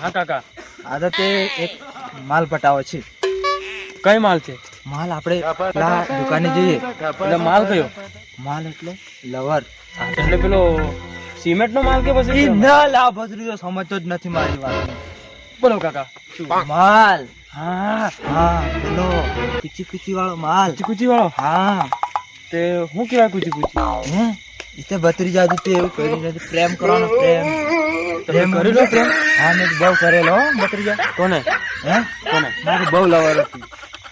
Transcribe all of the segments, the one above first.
ભત્રીજા હા કાકા. આ તો તે એક માલ પટાવો છે. કઈ માલ છે? માલ આપણે પેલા દુકાને જઈએ. એટલે માલ કયો? માલ એટલે લવર. એટલે પેલો સિમેન્ટ નો માલ કે પછી ના લા ભત્રીજો સમજતો જ નથી મારી વાત. બોલો કાકા. માલ. હા હા બોલો. પીચી પીચી વાળો માલ. કુચી કુચી વાળો હા. તે હું કેવાય કુચી કુચી હે? ઈતે ભત્રીજા તું તે એવું કરી પ્રેમ કરવાનો પ્રેમ. તમે કરેલો પ્રેમ હા મેં બહુ કરેલો બકરીયા કોને? હે? કોને? મારે બહુ લવર હતી.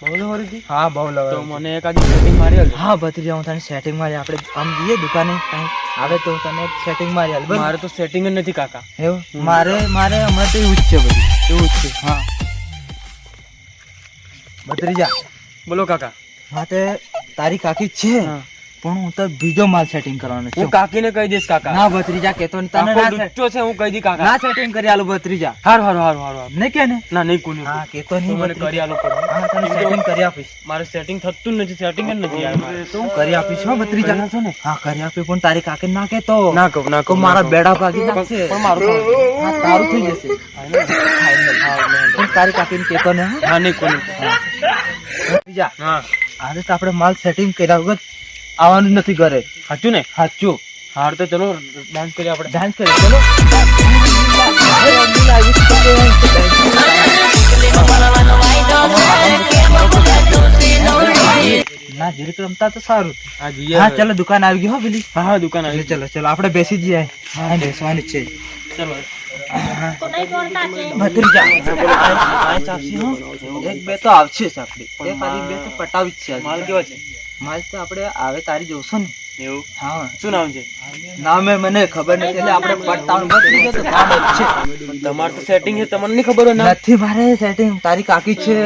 બહુ લવર હતી? હા બહુ લવર તો મને એક આજી સેટિંગ મારી. હા ભત્રીજા હું તને સેટિંગ મારી આપણે આમ જઈએ દુકાને કાંઈ આવે તો તને સેટિંગ મારી હાલ મારે તો સેટિંગ જ નથી કાકા. એવું? મારે મારે હમણાં તો એવું જ છે બધું. એવું જ છે. હા. બત્રીજા બોલો કાકા. હા તે તારી કાકી છે. હા. પણ હું તો બીજો માલ સેટિંગ કરવાનો હું છું કાકીને કહી દઈશ કાકા. ના ભત્રીજા કેતો ને તને ના set- છે હું કહી દી કાકા. ના સેટિંગ કરી આલો ભત્રીજા. હારું હારું હાર હાર ને કે ને? ના નહીં કોની હા કેતો નહીં મને કરી આલો પર હા તને સેટિંગ કરી આપીશ. મારે સેટિંગ થતું જ નથી સેટિંગ જ નથી યાર તો હું કરી આપીશ હો ભત્રીજા ના છો ને? હા કરી આપી પણ તારી કાકી ના કેતો ના કહું ના કહો મારા બેડા ભાગી નાખશે પણ મારું હા તારું થઈ જશે. પણ તારી કાકીને કેતો ને હા? નહીં કોની ભત્રીજા હા. આજે તો આપણે માલ સેટિંગ કર્યા વગર આવવાનું નથી ઘરે. સાચું ને? સાચું. હાર તો ચલો ડાન્સ કરીએ આપણે. ડાન્સ કરીએ ચલો. ના જીરીક રમતા તો સારું. હા ચલો દુકાન આવી ગઈ હો પેલી. હા હા દુકાન આવી ચલો ચલો આપણે બેસી જઈએ. હા બેસવાની છે. ચલો. એક બે તો આવશે સાપડી એક બે તો પટાવી જ છે. માલ કેવો છે? માલ તો આપણે આવે તારી જોશો ને. એવું? હા. શું નામ છે? નામે મને ખબર નથી એટલે આપણે પટાવાનું ભત્રીજા તો કામ છે. તમારે તો સેટિંગ છે તમને નહીં ખબર હોય ના? નથી મારે સેટિંગ તારી કાકી છે.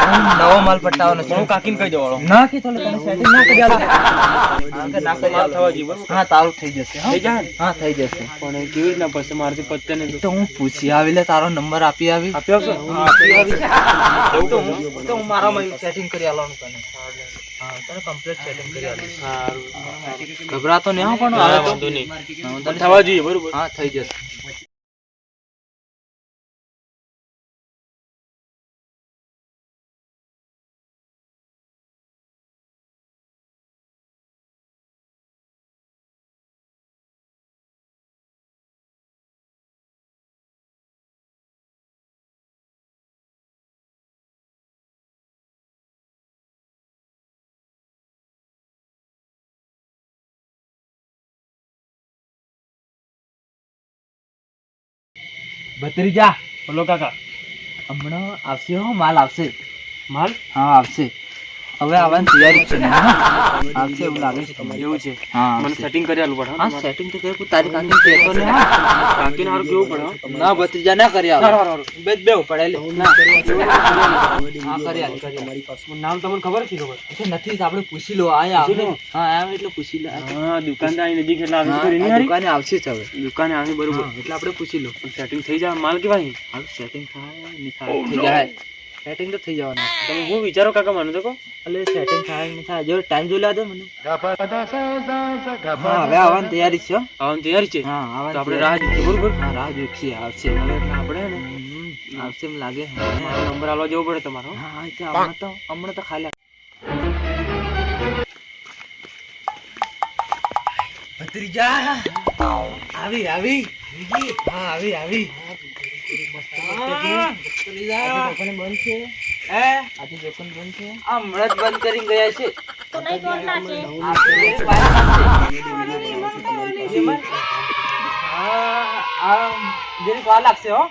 હું નવો માલ પટાવવાનો છે. હું કાકીને કહી દેવાળો ના કે તને સેટિંગ ના કરી આલો. હા ના કરી આલો. થવા જોઈએ હા તારું થઈ જશે થઈ જાય હા થઈ જશે. પણ કેવી રીતના પડશે મારાથી પત્તે નહીં તો? હું પૂછી આવી લે તારો નંબર આપી આવી. આપી આવશો? હા, આપી આવી. તો હું તો હું મારામાં સેટિંગ કરી આલવાનું તને. હા. તને કમ્પ્લીટ સેટિંગ કરી આલીશ સારું. ગભરાતો નહીં પણ આવે તો. વાંધો નહીં. હા, હું તને થવા જોઈએ બરોબર. હા થઈ જશે. ભત્રીજા બોલો કાકા. હમણાં આવશે હો માલ આવશે. માલ? હા આવશે. હવે આવવાની તૈયારી છે ને. આવશે એવું લાગે છે એવું છે. હા મને સેટિંગ કરી આલું પડે હા સેટિંગ તો કરી તારી કાકી કહેતો ને. હા કાકીને હારું કેવું પડે ના ભત્રીજા ના કરી હારું. બે બે પડે લે. ના. હા કરી આલી, કરી આલી. મને નામ તમને ખબર છે ખબર? છે નથી તો આપણે પૂછી લો. આયા આવે હા આવે એટલે પૂછી લો. હા દુકાનદાર નજીક એટલે આવી કરી ની હારી? દુકાને આવશે જ હવે. દુકાને આવી બરોબર. એટલે આપણે પૂછી લો. સેટિંગ થઈ જાય માલ કેવા છે? હાલ સેટિંગ થાય નહીં થાય થઈ જાય. સેટિંગ તો થઈ જવાનું. તમે હું વિચારો કાકા મને તો કહો. એટલે સેટિંગ થાય નહીં થાય. જો ટાઈમ જોઈ લેવા દે મને. હા હવે આવવાની તૈયારી છે આવવાની તૈયારી છે? હા તો આવવાની આપણે રાહ જોઈએ બરોબર હા રાહ જોઈએ છીએ આવશે હવે આપણે ને આવશે એમ લાગે. મારો નંબર આલવા જવો પડે તમારો. હા હા એટલે હમણાં તો હમણાં તો ખાલી ભત્રીજા આવી આવી. હા આવી આવી. હે દુકાન લાગશે. હા, આ જરીક વાર લાગશે હો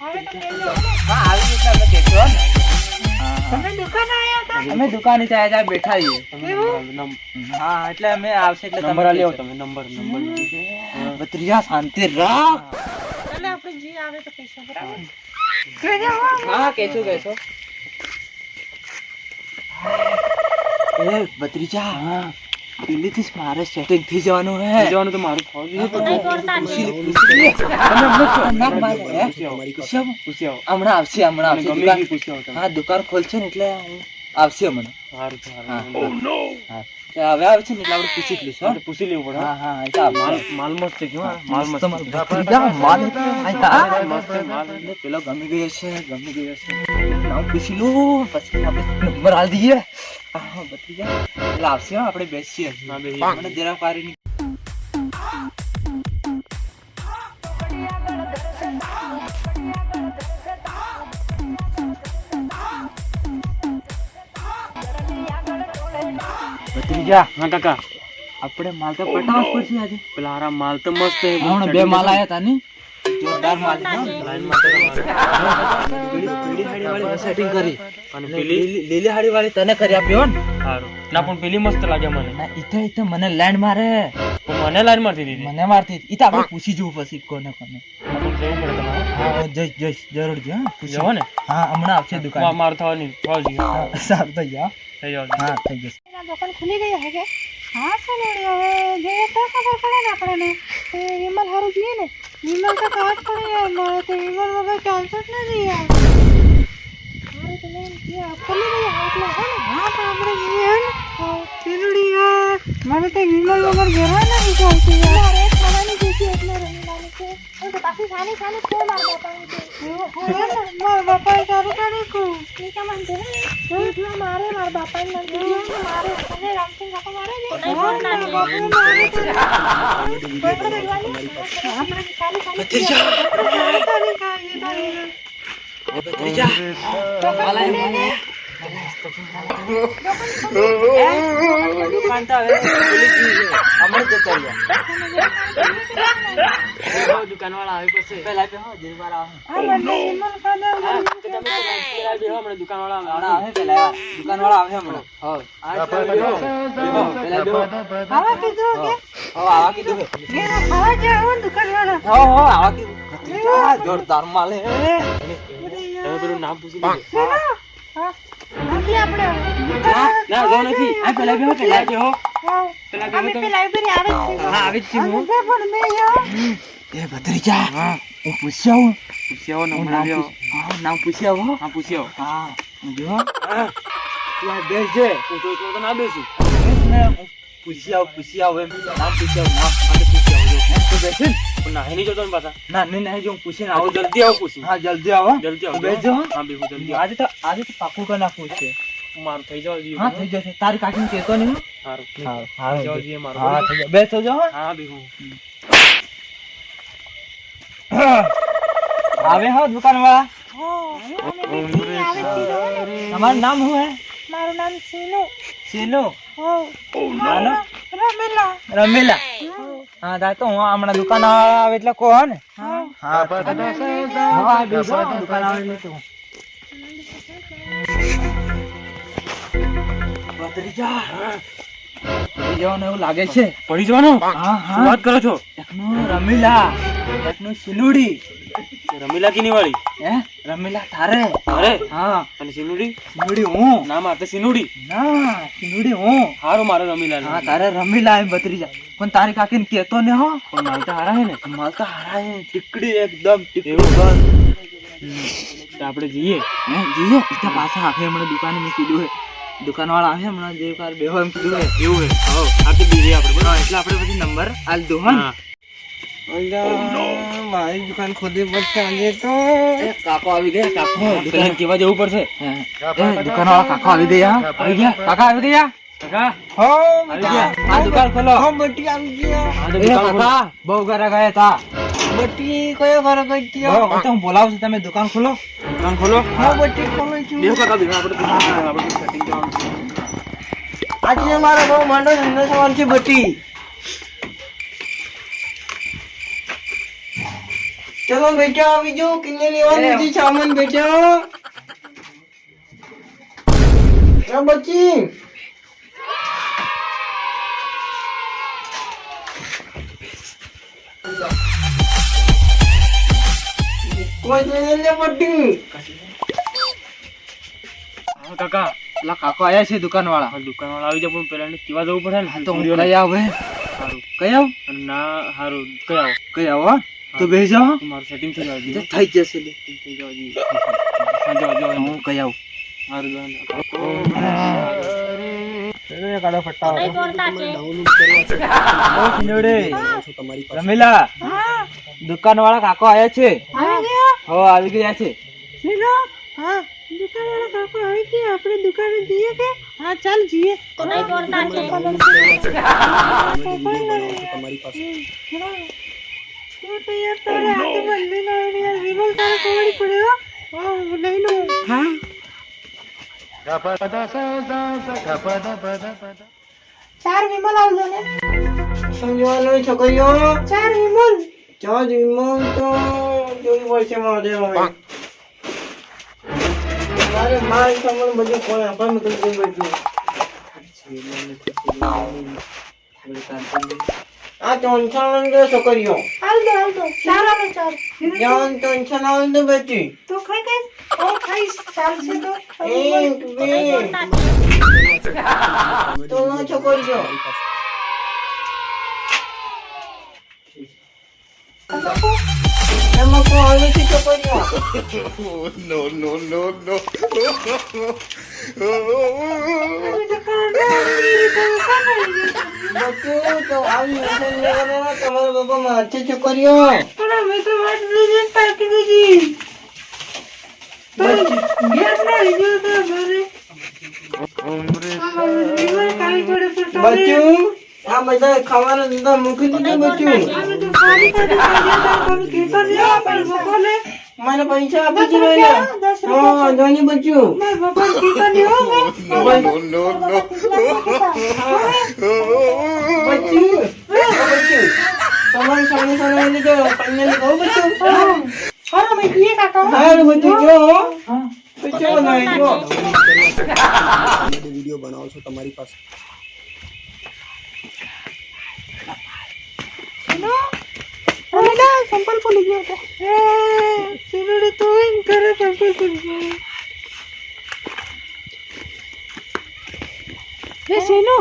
હા આવી એટલે અમે દુકાને ત્યાં ત્યાં બેઠા છીએ હા એટલે અમે આવશે એટલે નંબર તમે કહેશો. તમે નંબર નંબર ભત્રીજા શાંતિ રાખ. હા. કેશો કેશો એ ભત્રીજા હા. પેલીથી જ મારે સેટિંગ થઈ જવાનું હે. જવાનું તો મારું. તમે હમણાં જ આવો. આવો. આવો. આવશે હમણાં મને આવશે આવો હા દુકાન ખોલશે ને એટલે આવશે હમણાં સારું હા. સારું. હા. તે હવે આવે છે ને એટલે આપણે પૂછી લઈશું આપણે પૂછી લેવું પડે હા. હા એ માલ માલ મસ્ત છે કેવો માલ મસ્ત માલ એટલે આ તા. મસ્ત માલ પેલો ગમી ગયો છે ગમી ગયો છે. નામ પૂછી લઉં. પછી આપણે નંબર આલ દઈએ હા ભત્રીજા. એટલે આવશે હો, આપણે બેસીએ. હા, બેસીએ. મને જરા ભત્રીજા હા કાકા. આપણે માલ તો પટાવવા જ પડશે આજે. પેલા હારા માલ તો મસ્ત છે. હમણાં બે માલ આયા તા ની? જોરદાર માલ હો. વાળી સેટિંગ કરી. અને પેલી? લીલી હાડી વાળી તને કરી આપ્યો ને? સારું. ના પણ પેલી મસ્ત લાગે મને. ના ઈતો ઈતો મને લેન્ડ મારે. મને લાઈન મારતી દીધી. મને મારતી ઈ આપણે પૂછી જોવું પછી કોને કોને. આપણે જવું પડે. હા જઈશ જઈશ જરૂર જો હા. પૂછી. જવો ને. હા હમણાં આવશે વા, દુકાન. માર થવાની થવા જોઈએ. હા, સારું થઈ ગયા થઈ જાવ હા થઈ જશે દુકાન ખુલી ગઈ હે કે? હા સોનોડી હવે જોઈએ તો ખબર પડે ને આપણને એ વિમલ હારું જોઈએ ને. વિમલ તો કાચ પડે યાર મારે તો વિમલ વગર ચાન્સ જ નથી યાર. મારે તો મેં યાર ખુલી ગઈ હે એટલે હે ને હા તો આપણે જઈએ હે ને. સોનોડી યાર. મારે તો વિમલ વગર ઘેરા નથી ચાલતી યાર. પાછી સાની સાની છે મારા બાપાએ તારું કાઢી કહું એ તો મને છે ને એટલા મારે મારા ને મારે અને રામસિંહ કાકા મારે ને બાપાને મારે ભત્રીજા ખાલી ખાલી ખાલી ભત્રીજા. દુકાન વાળા આવી પછી પેલા દુકાન વાળા આવે પેલા દુકાન વાળા આવે હમણાં જોરદાર માલે નામ પૂછી ના જો નથી. આ પેલા બેહો, પેલા બેહો. પેલા અમે પેલા લાઇબ્રેરી આવે છે. હા, આવી જ છું હું. પણ મેં એ હું. હું નંબર નામ આવ્યો. પૂછી- હા, નામ પૂછી આવું હા. પૂછી હા જો તું આ બેસજે. હું તો તો ના બેસું. બેસ ને, હું પૂછી આવું પૂછી આવું એમ. નામ તું નાહી નહીં જતો ને પાછા? ના નહીં નહીં જો હું પૂછીને આવો જલ્દી આવો પૂછી. હા જલ્દી આવો. જલ્દી તું બેસજો હા. બેહું જલ્દી આજે તો આજે તો પાકું કરી નાખવું છે. મારું થઈ જવા દઈએ હા થઈ જશે. તારી કાકીને કહેતો નહીં હો. સારું હા હા જવા દઈએ મારું. હા થઈ જાય. બેસો જો હા. બેહું આવે હો દુકાન વાળા અમે બેઠી આવે જ છે તમારું નામ શું હે? મારું નામ સીનુ. સીનુ? નાનો? રમેલા. રમીલા? હા તા તો હું હમણાં દુકાન આવે એટલે કહો ને. હા. હા હા બેસો. દુકાન આવે એટલે. ભત્રીજા. પડી જવાનું એવું લાગે છે. પડી જવાનું? હા હા. વાત કરો છો? એકનું રમીલા એકનું સિલુડી રમીલા કીની વાળી હે? રમીલા તારે? અરે હા. અને સિનુડી? સિનુડી હું? ના મારે સિનુડી. ના સિનુડી હું? હારો મારે રમીલા હા તારે રમીલા એમ જાય. પણ તારી કાકીને કેતો ને હો. પણ માલ તો હારા હે ને. માલ તો હારા હે. ટીકડી એકદમ એવું? બસ આપણે જઈએ. હે જઈએ. તો પાછા આખે હમણાં દુકાને મેં કીધું હે. દુકાન વાળા આવે હમણાં જે કાર બેહો એમ કીધું હે. એવું હે. હા આ તો બીજે આપણે એટલે આપણે પછી નંબર આલ દો હા. મારી દુકાન ખોલી પડશે આજે તો એ કાકો આવી ગયા કાકો પેલા કેવા જવું પડશે એ દુકાન વાળા કાકો આવી ગયા આવી ગયા કાકા આવી ગયા કાકા હો આવી ગયા આ દુકાન ખોલો હા બટી આવી ગયા હા તો એ દુકાન ખોલો. કાકા બહુ ઘરે ગયા તા બટી કયો ઘર ગઈ બહુ, હું તો હું બોલાવું છું તમે દુકાન ખોલો દુકાન ખોલો હા બટી ખોલું છું દેવ કાકા દેવ આપણે તો આપણે તો setting જવાનું છે. આજે મારો બહુ માંડો ધંધો સવાલ છે બટી ચલો બેટા આવી જાઓ કિન્ને લેવાનું છે સામાન બેટા હા. કાકા. પેલા કાકો આયા છે દુકાન વાળા દુકાન વાળા આવી જાય પણ પેલા એને કેવા જવું પડે ને. તો. કઈ આવ કઈ આવ? ના હારું. કઈ આવો? કઈ આવો હો? તો બેસી જાઓ મારું સેટિંગ થઈ જવા થઈ જશે લે. થઈ જવા દઈએ સાંજે આવજો હું કઈ આવું? મારું પાસે રમીલા દુકાન વાળા કાકો આવ્યા છે? હા હો આવી ગયા છે. શીનો હા. કાકો આવી ગયા? આપણે દુકાને જઈએ કે? હા ચાલ જઈએ. તમારી પાસે. ચાર વિમલ આવજો ને. સમજવાનું છોકરીઓ. ચાર વિમલ. ચાર વિમલ તો જોઈ વર્ષે મારે હવે મારે માલ સામાન બધું કોઈ આપવાનું કરી દઉં બધું. આ ટેન્શન ગયો છોકરીઓ. હાલ દો હાલ દો ચાર આવે ચાર જાન ટેન્શન આવે તો બચી. તો ખાઈ ખાઈ ઓ ખાઈ ચાલશે તો. એક બે તો નો છોકરીઓ. એમાં છોકરીઓ તો. તમારા બાપા મારશે છોકરીઓ પણ અમે તો વાત લઈને પાકી દીધી. ગેસ ના લીધો તો અમારે. અમારે વિમલ ખાવી પડે પણ તમે. બચ્ચું આ બધા ખાવાનું ધંધા મૂકી દીધું બચ્ચું આ બધું ખાલી ખાલી ખાલી તમે ખેતર લેવા પણ બપોરે મને પૈસા આપી દસ દીધો રૂપિયા, દસ હા ધોની બચ્ચું મારા બપોર ખેતર લેવો કે બચ્ચું બચ્ચું તમારી સામે સામે એને જો કન્યાને કહું બચ્ચું હા મેં કીએ કાકા હારું બચ્ચું જો બચ્ચું બનાવી જો વીડિયો બનાવશો તમારી પાસે નો રમીલા સંપલ ભૂલી ગયો હતો એ સિનુડી તો એમ કરે સંપલ ભૂલી ગયો. એ સિનુ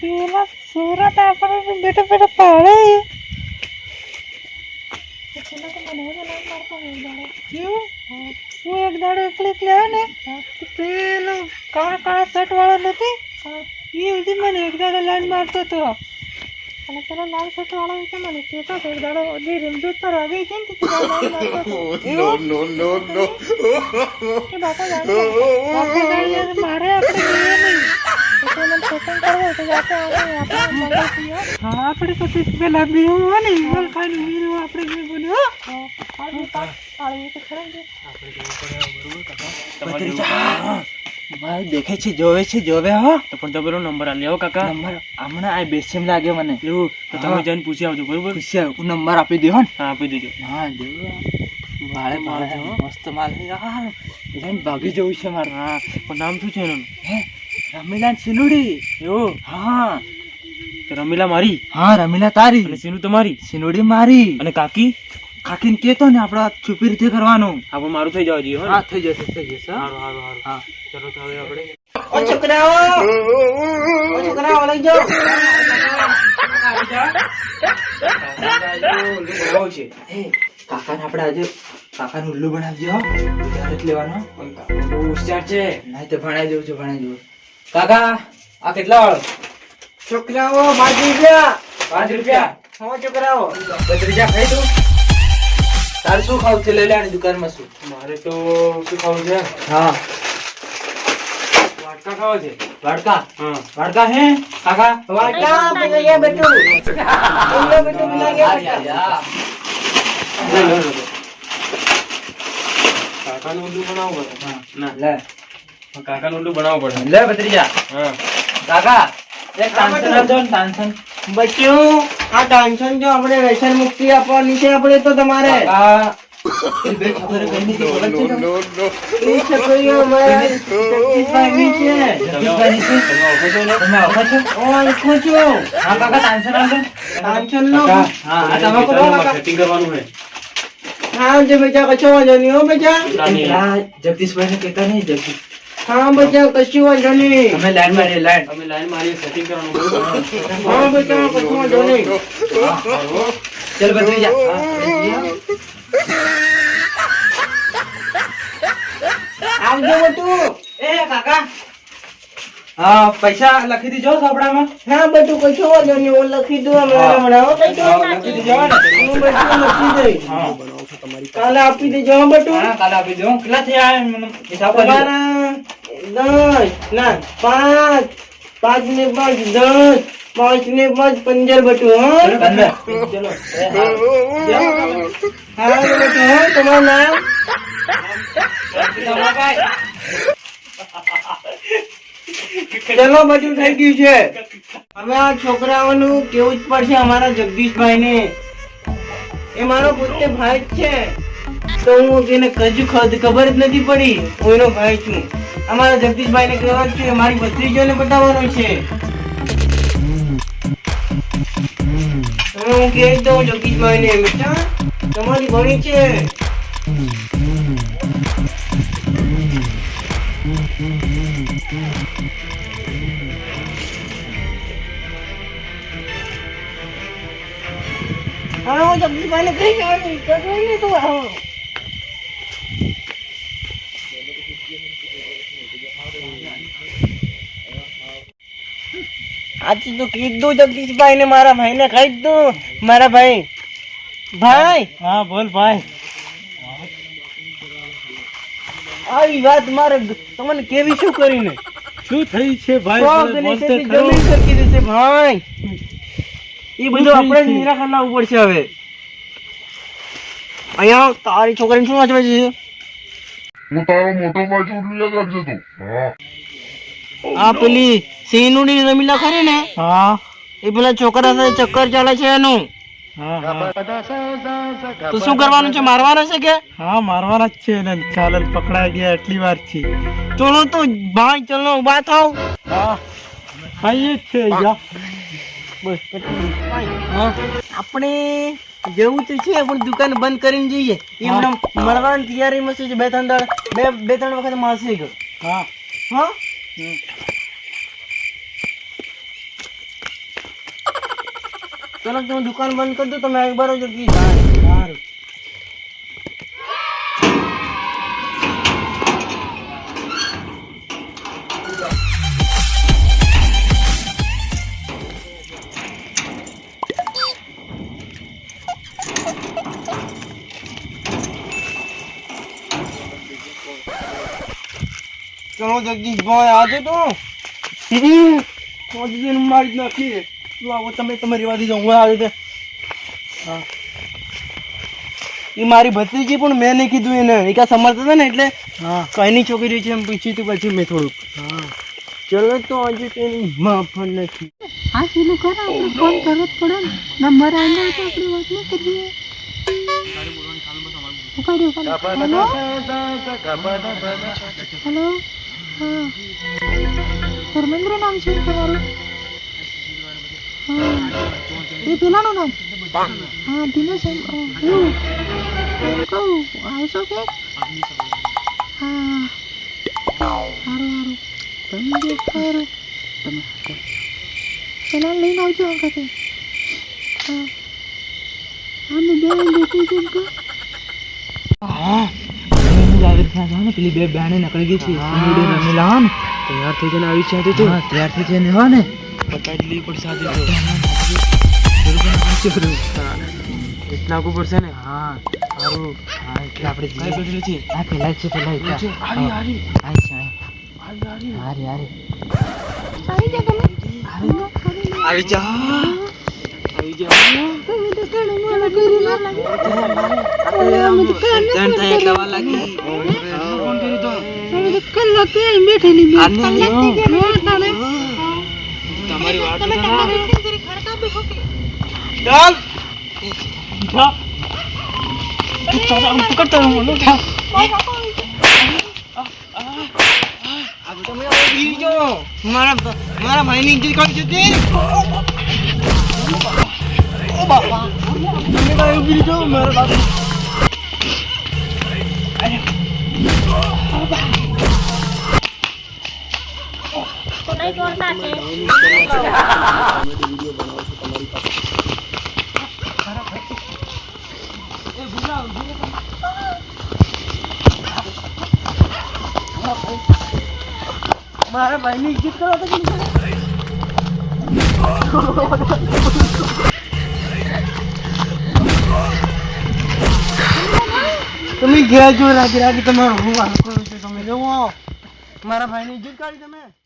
પેલા સુરત આપણે બેઠા બેઠા પાડે હું એક દાડો એકલી એકલી આવે ને પેલો કાળા કાળા શર્ટ વાળો નથી એ સુધી મને એક દાડો લાઈન મારતો હતો અને પેલો લાલ શર્ટ વાળો વિશે મને કહેતો હતો દાડો જે રીમઝૂટ પર વાગી છે ને લાઈન મારતો હતો એવું? કે બાપા જાણતો મારે આપણે પેલો પસંદ કરવો તો જાતે આવે આપણે. હા આપણે તો ત્રીસ રૂપિયા હોય ને વિમલ ખાઈને વીરું આપણે જે બોલ્યો આળવી તો ખરા જ. મારે દેખે છે જોવે છે જોવે હો. તો પણ તો પેલો નંબર આ લેવો કાકા. નંબર? હમણાં આ બેસીમ લાગે મને. એવું? તો તમે. જઈને પૂછી આવજો બરોબર? ખુશી હું નંબર આપી દે હો ને. હા આપી દેજો. હા જો ભાડે માળે મસ્ત માલ યાર લઈને ભાગી જવું છે મારે. હા પણ નામ શું છે એનું? હે? રમીલા સિનુડી. એવું? હા. રમીલા મારી? હા રમીલા તારી. અને સિનુ તમારી? સિનુડી મારી. અને કાકી? કાકીને કેતો ને આપડા છુપી રીતે કરવાનું. હા પણ મારું થઈ જવા જોઈએ હા થઈ જશે થઈ જશે સારું સારું સારું હા. ચલો તો હવે આપણે ઓ છોકરાઓ! ઓ છોકરાઓ લઈ જાઓ. કાકા કાકાને આપણે આજે કાકા નું ઉલ્લુ બનાવજો જ લેવાનો. બહુ હોશિયાર છે. નહીં તો ભણાઈ જવું છું ભણાઈ જવું કાકા આ કેટલા વાળો? છોકરાઓ પાંચ રૂપિયા. પાંચ રૂપિયા? હા છોકરાઓ. બત્રીજા ખાઈ તું તારે શું ખાવું છે? લઈ લેવાની દુકાનમાં શું? મારે તો શું ખાવું છે? હા. વાટકા ખાવા છે? વાડકા હા. વાડકા હે? કાકા? વાટા પેલા યા બેટુ પેલા બેટુ પેલા યા બેટા લે, લે, લે, લે. કાકાનું ઊંધું બનાવવું પડે. ના. લે. કાકાનું ઊંધું બનાવવું પડે. લે બત્રીજા હા. કાકા એક તાનસન આપજો ને બચ્ચું આ ટેન્શન જો આપણે વ્યસન મુક્તિ આપવાની છે આપણે તો તમારે જગદીશભાઈ ને. પેલા નહીં, જગદીશ હા બેટા કશું વાંધો નહીં અમે લાઈન મારી લાઈન અમે લાઈન મારી સેટિંગ કરવાનું હા બેટા કશું વાંધો નહીં ચલ બદલી જા. આવજો બેટું એ કાકા. હા પૈસા લખી દીજો સાપડામાં હા બધું કશું વાંધો નહીં હું લખી દઉં હમણાં. હમણાં લખી. દીજો. હું બધું લખી દઈશ. હા. કાલે આપી દેજો બટુ કાલે આપી દઉં કેટલા થયા હિસાબ દસ ના પાંચ પાંચ ને પાંચ દસ પાંચ ને પાંચ પંદર. બટું હા તમારું નામ? ચલો બધું થઈ ગયું છે. હવે આ છોકરાઓનું કેવું જ પડશે અમારા જગદીશભાઈ ને એ મારો પોતે ભાઈ જ છે. તો હું તેને કજુ ખબર જ નથી પડી. હું એનો ભાઈ છું. અમારા જગદીશભાઈ ને કહેવા છે મારી ભત્રીજોને બતાવવાનો છે. હું કહી દઉં જગદીશભાઈ ને બેટા તમારી ભણી છે. હા, હું જગદીશભાઈ ને કહી જવાનું તો તું આવો. આજે તો કીધું જગદીશભાઈ ને મારા ભાઈ ને કહી દઉં. મારા ભાઈ. ભાઈ? હા બોલ ભાઈ. આવી વાત મારે તમને કેવી શું કરીને? શું થઈ છે ભાઈ? જમીન સરકી દેશે ભાઈ. એ બધું આપણે જ નિરાકરણ લાવવું પડશે હવે. અહીંયા તારી છોકરીને શું વાંચવા છે હું તારો મોટો ભાઈ છું રાખજે તું. હા. આ પેલી સિંહનુડી રમીલા ખરી ને? હા. એ પેલા છોકરા સાથે ચક્કર ચાલે છે એનું. તો શું કરવાનું છે મારવાના છે કે? હા મારવાના જ છે ને ચાલે પકડાઈ ગયા એટલી વાર છે ચલો તો ભાઈ ચલો ઊભા થાવ. હા. જ છે બસ આપણે જેવું તો છે પણ દુકાન બંધ કરીને જઈએ. એમને મળવાની તૈયારીમાં છે? બે ત્રણ બે બે ત્રણ વખત માસી ગયો. હા. હા? ચલો તમે દુકાન બંધ કરી દો તમે એક બાર જ ચલો જગદીશભાઈ આજે તો મોદીજીને મારી જ નાખીએ. લો આવો તમે તમારી વાત જાઓ હું આવી હા. એ મારી ભત્રીજી પણ મેં નહીં કીધું એને. એ કા સમર્થ હતા ને એટલે હા. કઈની છોકરી છે એમ પૂછ્યું તું પછી મેં થોડુંક. હા. ચલો તો આજે તેની માં પણ નથી. હા પેલું કરો આપણે ફોન કરવો જ પડે ને. નંબર આવી તો આપણે વાત નહીં કરીએ. ઉપાડ્યો ઉપાડ્યો. હેલો? હા ધર્મેન્દ્ર નામ છે તમારું હા એ પેલાનું નામ હા દિનેશ એમ અ, એવું એમ કહું આવશો કે હા સારું સારું તમે જે સારું તમે પેલા લઈને આવજો વખતે હા અમે બે બેસી જઈએ તો હા જાવેદ ખાન ને પેલી બે બહેને નીકળી ગઈ છે. રમી લાવો ને તૈયાર થઈ જઈને આવી છે તો. હા તૈયાર થઈ જઈને હો ને. લેવી પડશે આજે એટલા આગું પડશે ને? હા સારું. હા એટલે આપણે કઈ જઈએ. બદલે છે. હા પેલા છે પેલા છે. હારી હારી. હા છે હારી. હારી આવી જા આવી આવી તમે. બેઠેલી જો. મારા મારા ભાઈની ઇન્જરી કરી છે ઓ બાપા તમે તો ઊભી જો મારા બાપુ મારા ઇજ્જત કરો તો તમે ઘેર જો રાજી રાજી તમારો હું વાત કરું છું, તમે જવો મારા ભાઈની ઇજ્જત કાઢી તમે.